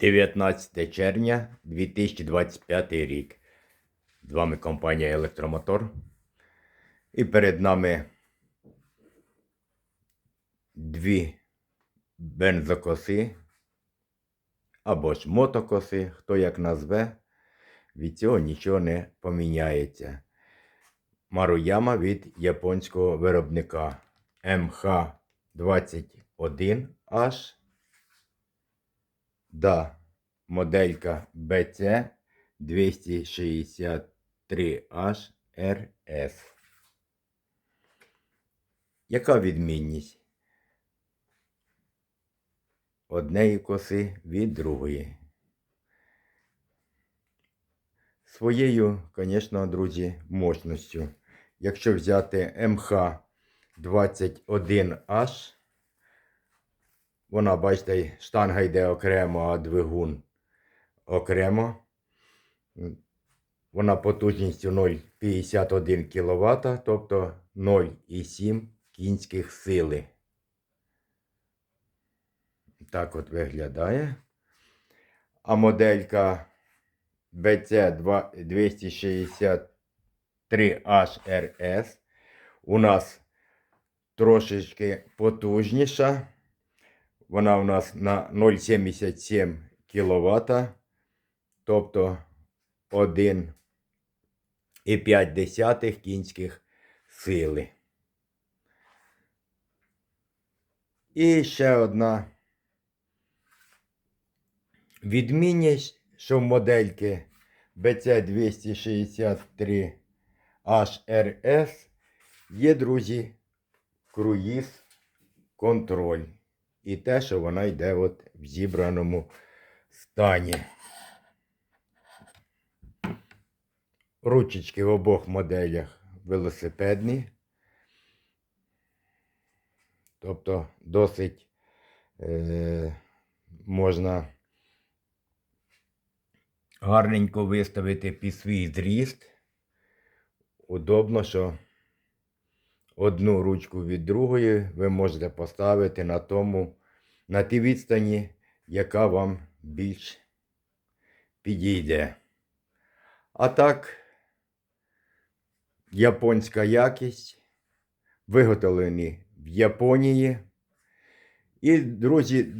19 червня 2025 рік. З вами компанія Електромотор. І перед нами дві бензокоси або ж мотокоси, хто як назве, від цього нічого не поміняється. Маруяма від японського виробника МХ21H Да, моделька BC 263H RS. Яка відмінність? Однеї коси від другої. Своєю, звісно, друзі, мощністю. Якщо взяти МХ21H, вона, бачите, штанга йде окремо, а двигун окремо. Вона потужністю 0,51 кВт, тобто 0,7 кінських сили. Так от виглядає. А моделька BC 263HRS у нас трошечки потужніша. Вона у нас на 0,77 кВт, тобто 1,5 кінських сили. І ще одна відмінність, що в модельки BC263 HRS є, друзі, круїз контроль. І те, що вона йде от в зібраному стані. Ручечки в обох моделях велосипедні. Тобто досить е, можна гарненько виставити під свій зріст. Удобно, що одну ручку від другої ви можете поставити на тому, на тій відстані, яка вам більш підійде. А так, японська якість, виготовлені в Японії. І, друзі,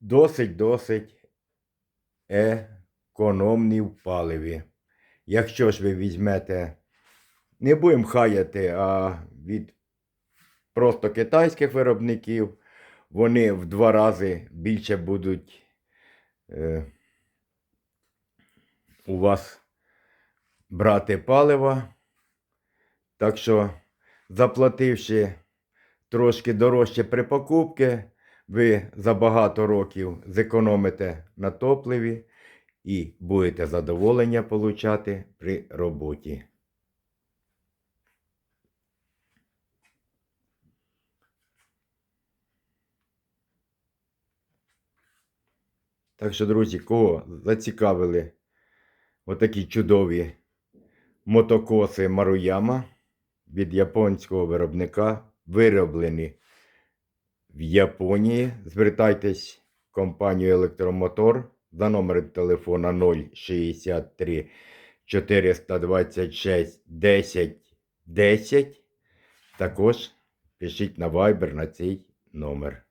досить-досить економні в паливі. Якщо ж ви візьмете, не будемо хаяти, а від просто китайських виробників, вони в два рази більше будуть е, у вас брати палива. Так що, заплативши трошки дорожче при покупці, ви за багато років зекономите на топливі і будете задоволення получати при роботі. Так що, друзі, кого зацікавили отакі чудові мотокоси Маруяма від японського виробника, вироблені в Японії. Звертайтесь в компанію Електромотор за номером телефона 063 426 10 10. Також пишіть на Viber на цей номер.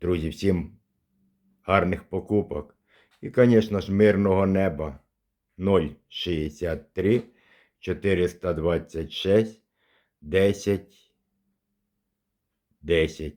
Друзі, всім гарних покупок. І, звісно ж, мирного неба 063 426 10 10.